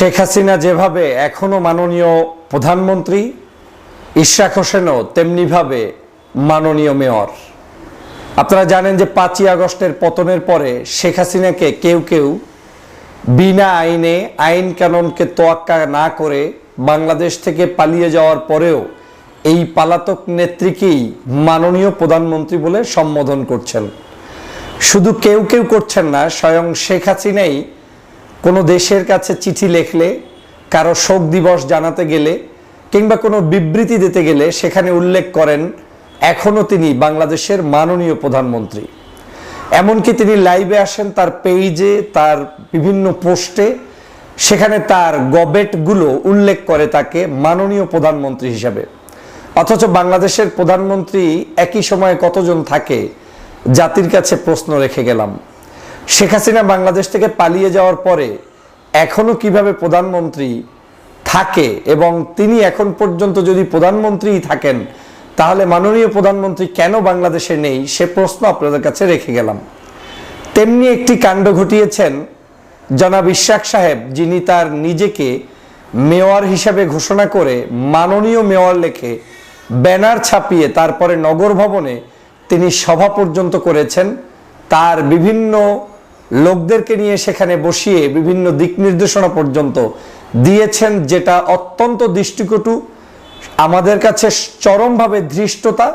শেখ হাসিনা যেভাবে এখনও মাননীয় প্রধানমন্ত্রী, ইশরাক হোসেনও তেমনিভাবে মাননীয় মেয়র। আপনারা জানেন যে পাঁচই আগস্টের পতনের পরে শেখ হাসিনাকে কেউ কেউ বিনা আইনে, আইন কানুনকে তোয়াক্কা না করে বাংলাদেশ থেকে পালিয়ে যাওয়ার পরেও এই পালাতক নেত্রীকেই মাননীয় প্রধানমন্ত্রী বলে সম্বোধন করছেন। শুধু কেউ কেউ করছেন না, স্বয়ং শেখ হাসিনাই কোনো দেশের কাছে চিঠি লেখলে, কারও শোক দিবস জানাতে গেলে, কিংবা কোনো বিবৃতি দিতে গেলে সেখানে উল্লেখ করেন, এখনও তিনি বাংলাদেশের মাননীয় প্রধানমন্ত্রী। এমনকি তিনি লাইভে আসেন তার পেইজে, তার বিভিন্ন পোস্টে, সেখানে তার গবেটগুলো উল্লেখ করে তাকে মাননীয় প্রধানমন্ত্রী হিসাবে। অথচ বাংলাদেশের প্রধানমন্ত্রী একই সময়ে কতজন থাকে, জাতির কাছে প্রশ্ন রেখে গেলাম। শেখ হাসিনা বাংলাদেশ থেকে পালিয়ে যাওয়ার পরে এখনও কীভাবে প্রধানমন্ত্রী থাকে এবং তিনি এখন পর্যন্ত যদি প্রধানমন্ত্রী থাকেন, তাহলে মাননীয় প্রধানমন্ত্রী কেন বাংলাদেশে নেই? সে প্রশ্ন আপনাদের কাছে রেখে গেলাম। তেমনি একটি কাণ্ড ঘটিয়েছেন জনাব ইশাক সাহেব, যিনি তার নিজেকে মেয়র হিসাবে ঘোষণা করে মাননীয় মেয়র লেখে ব্যানার ছাপিয়ে তারপরে নগর ভবনে তিনি সভা পর্যন্ত করেছেন। তার বিভিন্ন লোকদেরকে নিয়ে সেখানে বসিয়ে বিভিন্ন দিক নির্দেশনা পর্যন্ত দিয়েছেন যেটা অত্যন্ত দৃষ্টিকটু, আমাদের কাছে চরমভাবে ধৃষ্টতা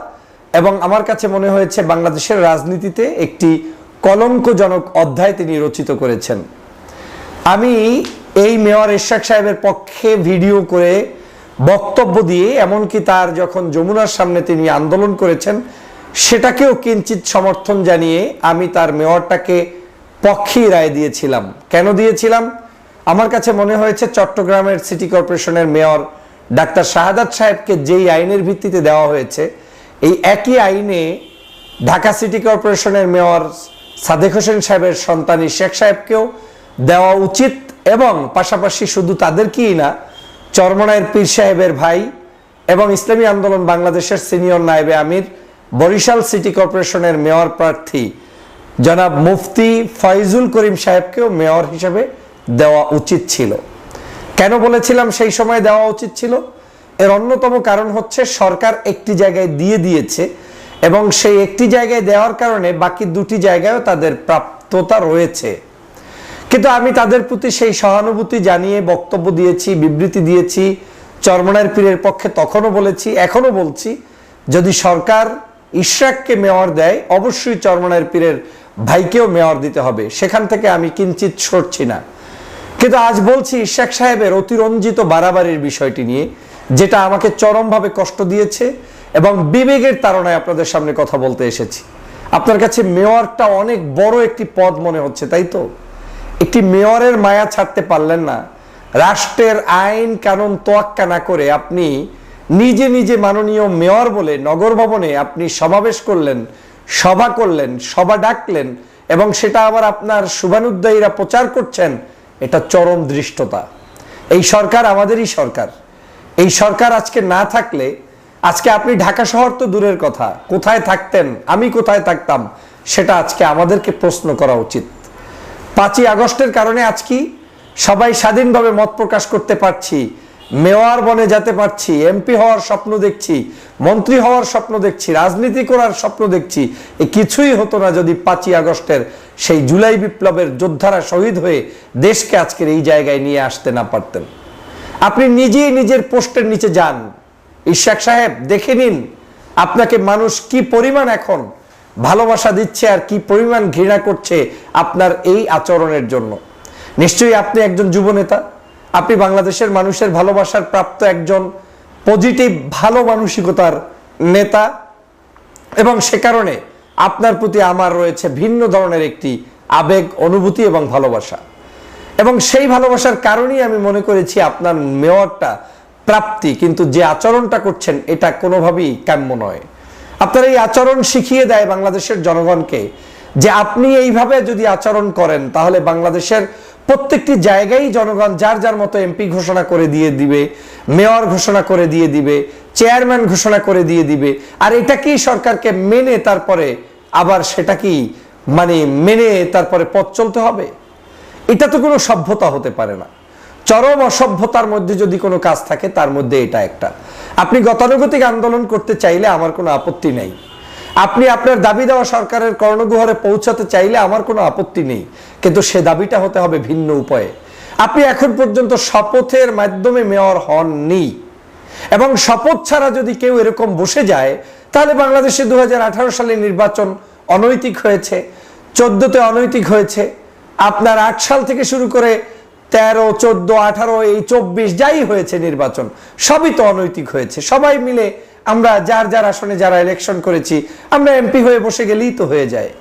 এবং আমার কাছে মনে হয়েছে বাংলাদেশের রাজনীতিতে একটি কলঙ্কজনক অধ্যায় তিনি রচিত করেছেন। আমি এই মেয়র এরশাক সাহেবের পক্ষে ভিডিও করে বক্তব্য দিয়ে, এমনকি তার যখন যমুনার সামনে তিনি আন্দোলন করেছেন, সেটাকেও কিঞ্চিত সমর্থন জানিয়ে আমি তার মেয়রটাকে পক্ষেই রায় দিয়েছিলাম। কেন দিয়েছিলাম? আমার কাছে মনে হয়েছে চট্টগ্রামের সিটি কর্পোরেশনের মেয়র ডাক্তার শাহাদাত সাহেবকে যেই আইনের ভিত্তিতে দেওয়া হয়েছে, এই একই আইনে ঢাকা সিটি কর্পোরেশনের মেয়র সাদেক হোসেন সাহেবের সন্তান শেখ সাহেবকেও দেওয়া উচিত এবং পাশাপাশি শুধু তাদেরকেই না, চরমনায়ের পীর সাহেবের ভাই এবং ইসলামী আন্দোলন বাংলাদেশের সিনিয়র নায়েবে আমির বরিশাল সিটি কর্পোরেশনের মেয়র প্রার্থী জনাব মুফতি ফয়জুল করিম সাহেবকেও মেয়র হিসেবে দেওয়া উচিত ছিল। কেন বলেছিলাম সেই সময় দেওয়া উচিত ছিল? এর অন্যতম কারণ হচ্ছে সরকার একটি জায়গায় দিয়ে দিয়েছে এবং সেই একটি জায়গায় দেওয়ার কারণে বাকি দুটি জায়গায়ও তাদের প্রাপ্ততা রয়েছে। কিন্তু আমি তাদের প্রতি সেই সহানুভূতি জানিয়ে বক্তব্য দিয়েছি, বিবৃতি দিয়েছি চরমনার পীরের পক্ষে তখনও বলেছি এখনও বলছি, যদি সরকার ইশরাককে মেয়র দেয়, অবশ্যই চরমনার পীরের ভাইকেও মেয়র দিতে হবে, সেখান থেকে আমি কিঞ্চিত সরছি না। কিন্তু আজ বলছি, শেখ সাহেবের অতিরঞ্জিত বাড়াবাড়ির বিষয়টি নিয়ে, যেটা আমাকে চরমভাবে কষ্ট দিয়েছে এবং বিবেকের তারণায় আপনাদের সামনে কথা বলতে এসেছি। আপনার কাছে মেয়রটা অনেক বড় একটি পদ মনে হচ্ছে, তাই তো? একটি মেয়রের মায়া ছাড়তে পারলেন না। রাষ্ট্রের আইন কানুন তোয়াক্কা না করে আপনি নিজে নিজে মাননীয় মেয়র বলে নগর ভবনে আপনি সমাবেশ করলেন সভা করলেন, সভা ডাকলেন এবং সেটা আবার আপনার শুভানুদ্দায়ীরা প্রচার করছেন, এটা চরম দৃষ্টতা। এই সরকার আমাদেরই সরকার। এই সরকার আজকে না থাকলে, আজকে আপনি ঢাকা শহর তো দূরের কথা, কোথায় থাকতেন, আমি কোথায় থাকতাম, সেটা আজকে আমাদেরকে প্রশ্ন করা উচিত। পাঁচই আগস্টের কারণে আজকে সবাই স্বাধীনভাবে মত প্রকাশ করতে পারছি মেয়র বনে যেতে পারছি, এমপি হওয়ার স্বপ্ন দেখছি, মন্ত্রী হওয়ার স্বপ্ন দেখছি, রাজনীতি করার স্বপ্ন দেখছি, এ কিছুই হতো না যদি পাঁচই আগস্টের সেই জুলাই বিপ্লবের যোদ্ধারা শহীদ হয়ে দেশকে আজকের এই জায়গায় নিয়ে আসতে না পারতেন। আপনি নিজেই নিজের পোস্টের নিচে যান। ইশাক সাহেব, দেখে নিন আপনাকে মানুষ কি পরিমাণ এখন ভালোবাসা দিচ্ছে আর কি পরিমাণ ঘৃণা করছে আপনার এই আচরণের জন্য। নিশ্চয়ই আপনি একজন যুব নেতা আপনি বাংলাদেশের মানুষের ভালোবাসার প্রাপ্ত একজন পজিটিভ ভালো মানসিকতার নেতা। এবং সে কারণে আপনার প্রতি আমার রয়েছে ভিন্ন ধরনের একটি আবেগ, অনুভূতি এবং ভালোবাসা। এবং সেই ভালোবাসার কারণেই আমি মনে করেছি আপনার মেয়রটা প্রাপ্তি, কিন্তু যে আচরণটা করছেন এটা কোনোভাবেই কাম্য নয়। আপনার এই আচরণ শিখিয়ে দেয় বাংলাদেশের জনগণকে যে আপনি এইভাবে যদি আচরণ করেন, তাহলে বাংলাদেশের প্রত্যেকটি জায়গায় জনগণ যার যার মতো এমপি ঘোষণা করে দিয়ে দিবে, মেয়র ঘোষণা করে দিয়ে দিবে, চেয়ারম্যান ঘোষণা করে দিয়ে দিবে। আর এটা কি সরকারকে মেনে তারপরে আবার সেটা কি মানে মেনে তারপরে পথ চলতে হবে? এটা তো কোনো সভ্যতা হতে পারে না। চরম অসভ্যতার মধ্যে যদি কোনো কাজ থাকে, তার মধ্যে এটা একটা। আপনি গতানুগতিক আন্দোলন করতে চাইলে আমার কোনো আপত্তি নেই। আপনি আপনার দাবি দেওয়া সরকারের কর্ণগুহরে পৌঁছাতে চাইলে আমার কোনো আপত্তি নেই। কিন্তু সে দাবিটা হতে হবে ভিন্ন উপায়ে। আপনি এখন পর্যন্ত শপথের মাধ্যমে মেয়র হননি। এবং শপথ ছাড়া যদি কেউ এরকম বসে যায়, তাহলে বাংলাদেশে দু হাজার আঠারো সালে নির্বাচন অনৈতিক হয়েছে, চোদ্দতে অনৈতিক হয়েছে। আপনার আট সাল থেকে শুরু করে তেরো, চোদ্দ, আঠারো, এই চব্বিশ যাই হয়েছে নির্বাচন, সবই তো অনৈতিক হয়েছে। সবাই মিলে আমরা যার যার আসনে যারা ইলেকশন করেছি, আমরা এমপি হয়ে বসে গেলেই তো হয়ে যায়।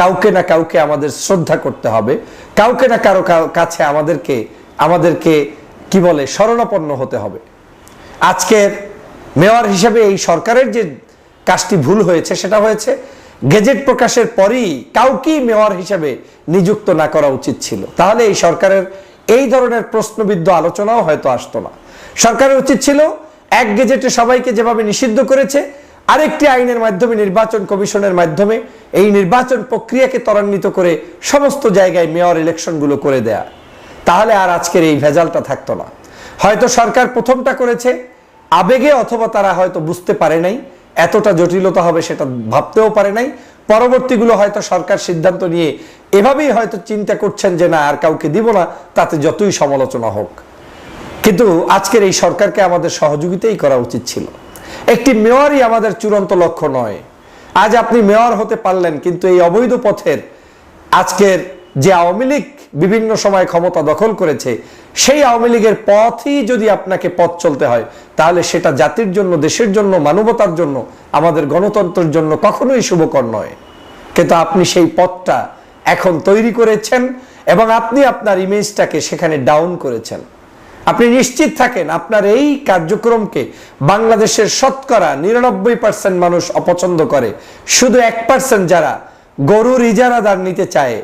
কাউকে না কাউকে আমাদের শ্রদ্ধা করতে হবে, কাউকে না কারও কাছে আমাদেরকে আমাদেরকে কি বলে শরণাপন্ন হতে হবে। আজকের মেয়র হিসেবে এই সরকারের যে কাজটি ভুল হয়েছে, সেটা হয়েছে গেজেট প্রকাশের পরই কাউকেই মেয়র হিসেবে নিযুক্ত না করা উচিত ছিল। তাহলে এই সরকারের এই ধরনের প্রশ্নবিদ্ধ আলোচনাও হয়তো আসতো না। সরকারের উচিত ছিল এক গেজেটে সবাইকে যেভাবে নিষিদ্ধ করেছে, আরেকটি আইনের মাধ্যমে, নির্বাচন কমিশনের মাধ্যমে এই নির্বাচন প্রক্রিয়াকে ত্বরান্বিত করে সমস্ত জায়গায় মেয়র ইলেকশনগুলো করে দেয়া। তাহলে আর আজকের এই ভেজালটা থাকতো না। হয়তো সরকার প্রথমটা করেছে, আবেগে অথবা তারা হয়তো বুঝতে পারে নাই, এতটা জটিলতা হবে সেটা ভাবতেও পারে নাই। পরবর্তীগুলো হয়তো সরকার সিদ্ধান্ত নিয়ে এভাবেই হয়তো চিন্তা করছেন যে না, আর কাউকে দিব না, তাতে যতই সমালোচনা হোক। কিন্তু আজকের এই সরকারকে আমাদের সহযোগিতাই করা উচিত ছিল। একটি মেয়রই আমাদের চূড়ান্ত লক্ষ্য নয়। আজ আপনি মেয়র হতে পারলেন, কিন্তু এই অবৈধ পথের আজকের যে আওয়ামী লীগ বিভিন্ন সময় ক্ষমতা দখল করেছে, সেই আওয়ামী লীগের পথই যদি আপনাকে পথ চলতে হয়, তাহলে সেটা জাতির জন্য, দেশের জন্য, মানবতার জন্য, আমাদের গণতন্ত্রের জন্য কখনোই শুভকর নয়। কিন্তু আপনি সেই পথটা এখন তৈরি করেছেন এবং আপনি আপনার ইমেজটাকে সেখানে ডাউন করেছেন। আপনি নিশ্চিত থাকেন আপনার এই কার্যক্রমকে বাংলাদেশের শতকরা নিরানব্বই পার্সেন্ট মানুষ অপছন্দ করে। শুধু এক পার্সেন্ট যারা গরুর ইজারাদার নিতে চায়,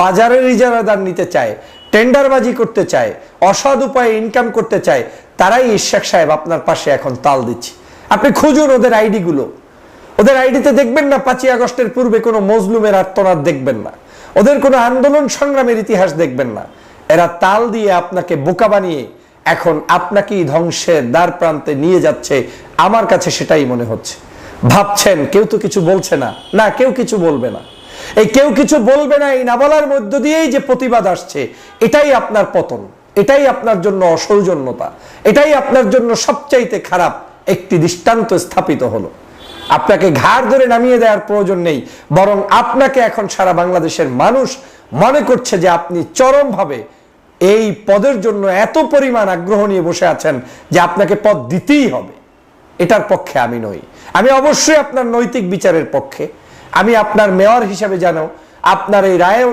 বাজারের ইজারাদার নিতে চায়, টেন্ডারবাজি করতে চায়, অসৎ উপায়ে ইনকাম করতে চায়, তারাই ইশাক সাহেব আপনার পাশে এখন তাল দিচ্ছে। আপনি খুঁজুন ওদের আইডিগুলো। ওদের আইডিতে দেখবেন না পাঁচই আগস্টের পূর্বে কোনো মজলুমের আত্মনাদ দেখবেন না। ওদের কোনো আন্দোলন সংগ্রামের ইতিহাস দেখবেন না। এরা তাল দিয়ে আপনাকে বোকা বানিয়ে এখন আপনাকেই ধ্বংসের দ্বার প্রান্তে নিয়ে যাচ্ছে। আমার কাছে সেটাই মনে হচ্ছে। ভাবছেন, কেউ তো কিছু বলছে না। না, কেউ কিছু বলবে না। এই কেউ কিছু বলবে না এই না বলার মধ্য দিয়েই যে প্রতিবাদ আসছে, এটাই আপনার পতন। এটাই আপনার জন্য অসৌজন্যতা। এটাই আপনার জন্য সবচাইতে খারাপ একটি দৃষ্টান্ত স্থাপিত হলো। আপনাকে ঘাড় ধরে নামিয়ে দেওয়ার প্রয়োজন নেই। বরং আপনাকে এখন সারা বাংলাদেশের মানুষ মনে করছে যে আপনি চরমভাবে এই পদের জন্য এত পরিমাণ আগ্রহ নিয়ে বসে আছেন যে আপনাকে পদ দিতেই হবে। এটার পক্ষে আমি নই। আমি অবশ্যই আপনার নৈতিক বিচারের পক্ষে। আমি আপনার মেয়র হিসেবে জানো আপনার এই রায়